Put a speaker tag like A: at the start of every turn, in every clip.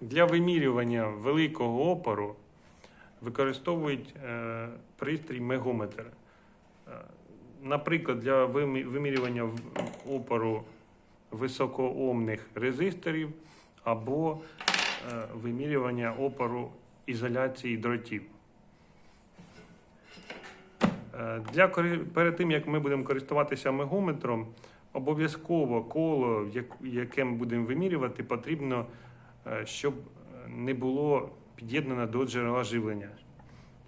A: Для вимірювання великого опору використовують е, пристрій мегометр. Е, Наприклад, для вимірювання опору високоомних резисторів або е, вимірювання опору ізоляції дротів. Для, перед тим, як ми будемо користуватися мегометром, обов'язково коло, яке ми будемо вимірювати, потрібно, щоб не було під'єднано до джерела живлення,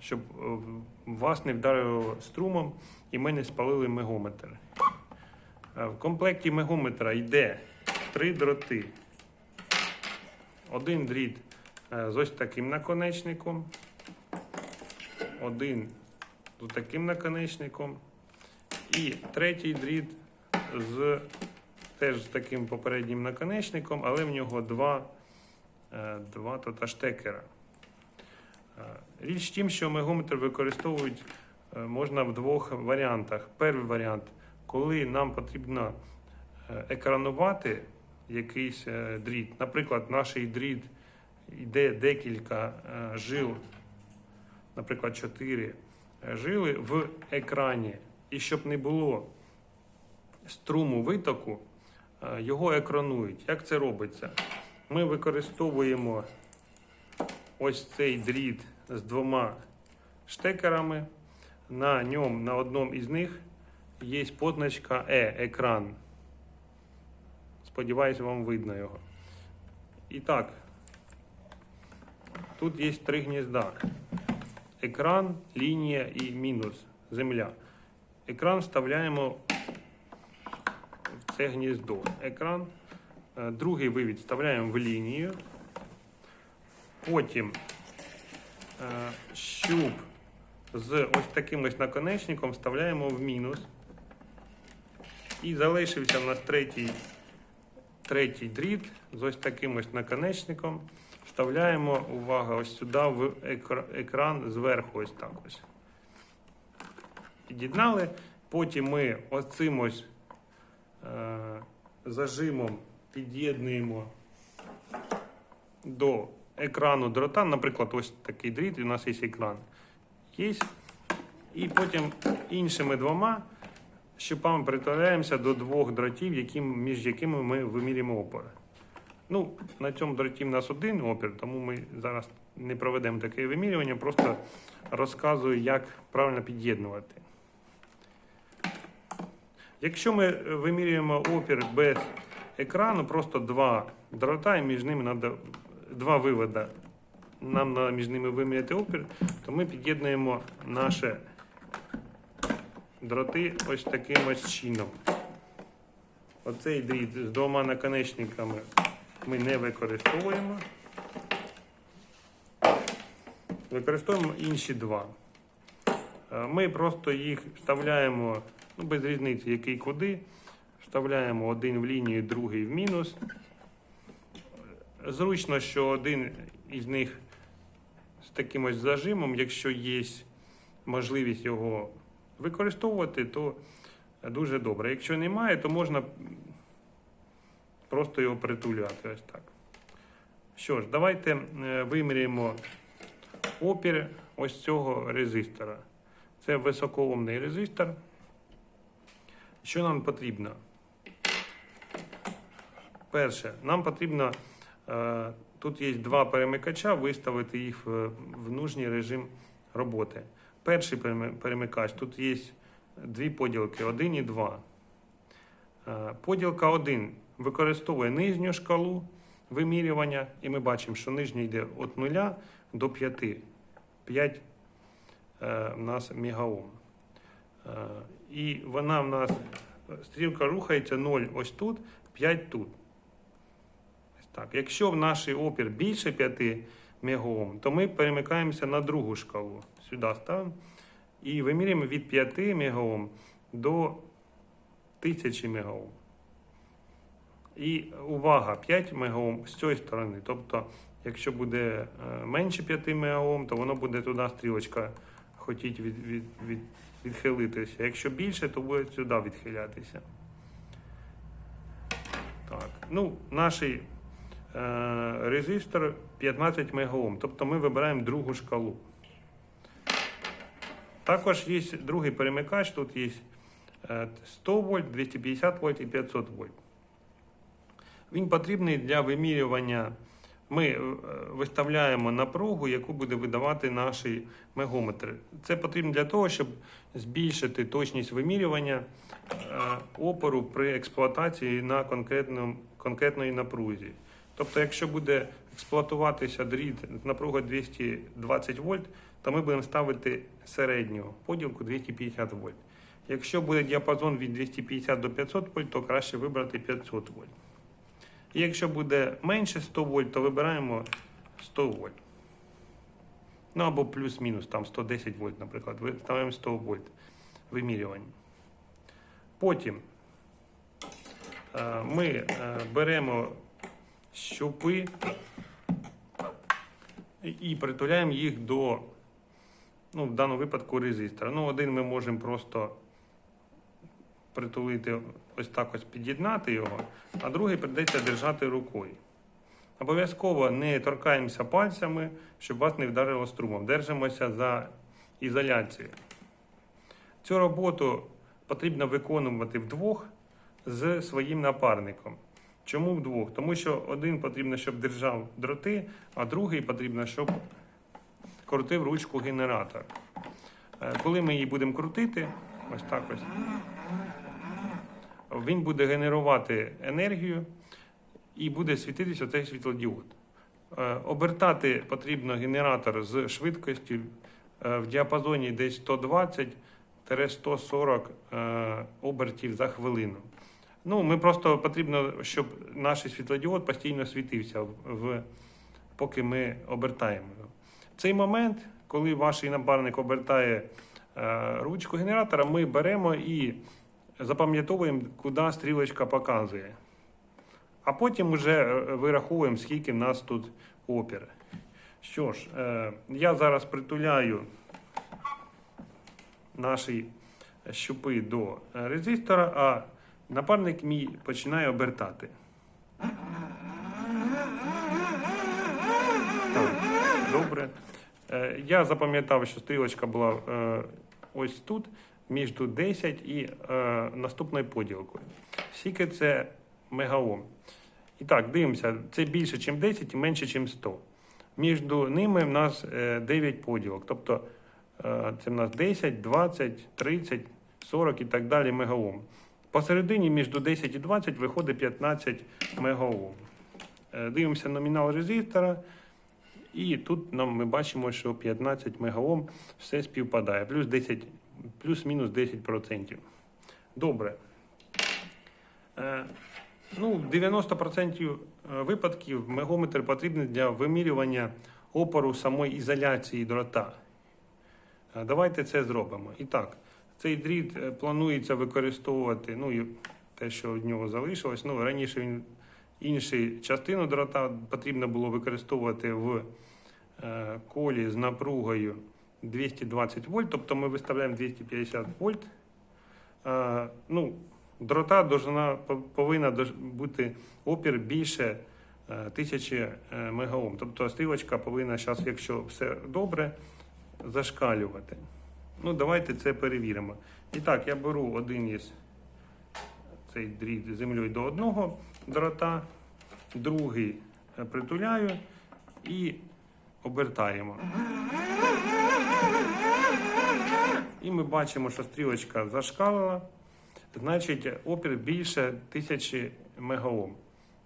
A: щоб е, вас не вдарило струмом і ми не спалили мегометр. Е, В комплекті мегометра йде три дроти. Один дріт е, з ось таким наконечником, один з таким наконечником, і третій дріт з теж з таким попереднім наконечником, але в нього два, е, два тота штекера. Е, Річ в тім, що мегометр використовують е, можна в двох варіантах. Перший варіант, коли нам потрібно е, екранувати якийсь е, дріт. Наприклад, наш дріт йде декілька е, жил, наприклад, 4 жили в екрані. І щоб не було струму витоку, е, його екранують. Як це робиться? Ми використовуємо ось цей дріт з двома штекерами. На ньому, на одному із них є позначка Е, екран. Сподіваюсь, вам видно його. І так, тут є три гнізда. Екран, лінія і мінус земля. Екран вставляємо в це гніздо. Екран. Е, Другий вивід вставляємо в лінію. Потім е, щуп з ось таким ось наконечником вставляємо в мінус. І залишився в нас третій, третій дріт з ось таким ось наконечником. Вставляємо, увага, ось сюди в екран зверху, ось так ось. Під'єднали. Потім ми оцим ось е, зажимом під'єднуємо до екрану дрота. Наприклад, ось такий дріт, і у нас є екран. Є. І потім іншими двома щупами притуляємося до двох дротів, які, між якими ми вимірюємо опори. Ну, на цьому дроті в нас один опір, тому ми зараз не проведемо таке вимірювання, просто розказую, як правильно під'єднувати. Якщо ми вимірюємо опір без екрану, просто два дрота, і між ними треба два виводи. Нам треба між ними виміряти опір, то ми під'єднуємо наші дроти ось таким ось чином. Оцей дріт з двома наконечниками ми не використовуємо. Використовуємо інші два. Е, Ми просто їх вставляємо ну, без різниці, який куди. Вставляємо один в лінію, другий в мінус. Зручно, що один із них з таким ось зажимом, якщо є можливість його використовувати, то дуже добре. Якщо немає, то можна просто його притулювати ось так. Що ж, давайте е, виміряємо опір ось цього резистора. Це високоомний резистор. Що нам потрібно? Перше, нам потрібно, е, тут є два перемикача, виставити їх в, нужний режим роботи. Перший перемикач, тут є дві поділки, один і два. Е, Поділка 1 використовує нижню шкалу вимірювання, і ми бачимо, що нижня йде від 0 до 5. 5 е, в нас мегаом. Е, і вона в нас, стрілка рухається 0 ось тут, 5 тут. Так. Якщо в наш опір більше 5 мегаом, то ми перемикаємося на другу шкалу. Сюди ставимо. І вимірюємо від 5 мегаом до 1000 мегаом. І увага, 5 мегаом з цієї сторони. Тобто, якщо буде е, менше 5 мегаом, то воно буде туди стрілочка хотіть від, від, від, відхилитися. Якщо більше, то буде сюди відхилятися. Так. Ну, наш резистор 15 МΩ. Тобто ми вибираємо другу шкалу. Також є другий перемикач, тут є е, 100 вольт, 250 вольт і 500 вольт. Він потрібний для вимірювання. Ми е, виставляємо напругу, яку буде видавати наш мегометр. Це потрібно для того, щоб збільшити точність вимірювання е, опору при експлуатації на конкретної напрузі. Тобто, якщо буде експлуатуватися дріт з напругою 220 вольт, то ми будемо ставити середню поділку 250 вольт. Якщо буде діапазон від 250 до 500 вольт, то краще вибрати 500 вольт. І якщо буде менше 100 вольт, то вибираємо 100 вольт. Ну або плюс-мінус, там 110 вольт, наприклад. Виставляємо 100 вольт вимірювання. Потім е, ми е, беремо щупи і- притуляємо їх до, ну, в даному випадку, резистора. Ну, один ми можемо просто притулити, ось так ось під'єднати його, а другий прийдеться держати рукою. Обов'язково не торкаємося пальцями, щоб вас не вдарило струмом. Держимося за ізоляцію. Цю роботу потрібно виконувати вдвох з своїм напарником. Чому вдвох? Тому що один потрібно, щоб держав дроти, а другий потрібно, щоб крутив ручку генератора. Е, Коли ми її будемо крутити, ось так ось, він буде генерувати енергію і буде світитися оцей світлодіод. Е, Обертати потрібно генератор з швидкістю е, в діапазоні десь 120-140 е, обертів за хвилину. Ну, ми просто потрібно, щоб наш світлодіод постійно світився, в, поки ми обертаємо його. В цей момент, коли ваш напарник обертає е, ручку генератора, ми беремо і запам'ятовуємо, куди стрілочка показує. А потім вже е, вираховуємо, скільки в нас тут опір. Що ж, е, я зараз притуляю наші щупи до е, резистора, а напарник мій починає обертати. Добре. Е, Я запам'ятав, що стрілочка була е, ось тут, між 10 і е, наступною поділкою. Скільки це мегаом. І так, дивимося, це більше, ніж 10 і менше, ніж 100. Між ними в нас е, 9 поділок. Тобто це в нас 10, 20, 30, 40 і так далі мегаом. Посередині між 10 і 20 виходить 15 мегаом. Е, Дивимося номінал резистора. І тут нам ми бачимо, що 15 мегаом все співпадає. Плюс 10, плюс-мінус 10%. Добре. Е, Ну, в 90% випадків мегометр потрібен для вимірювання опору самої ізоляції дрота. Е, Давайте це зробимо. І так, цей дріт е, планується використовувати, ну те, що від нього залишилось. Ну, раніше він іншу частину дрота потрібно було використовувати в е, колі з напругою 220 вольт, тобто ми виставляємо 250 вольт. Е, ну, дрота должна, повинна бути опір більше е, 1000 е, мегаом. Тобто стрілочка повинна зараз, якщо все добре, зашкалювати. Ну, давайте це перевіримо. І так, я беру один із цей дріт землею до одного дрота, другий е, притуляю і обертаємо. І ми бачимо, що стрілочка зашкалила, значить опір більше 1000 мегаом.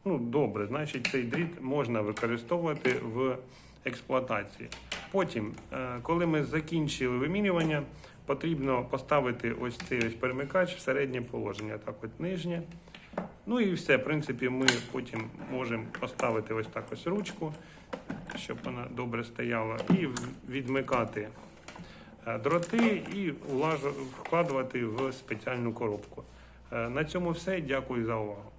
A: Ну, добре, значить цей дріт можна використовувати в експлуатації. Потім, е, коли ми закінчили вимірювання, потрібно поставити ось цей ось перемикач в середнє положення, так от нижнє. Ну і все, в принципі, ми потім можемо поставити ось так ось ручку, щоб вона добре стояла, і відмикати е, дроти і вкладувати в спеціальну коробку. Е, На цьому все. Дякую за увагу.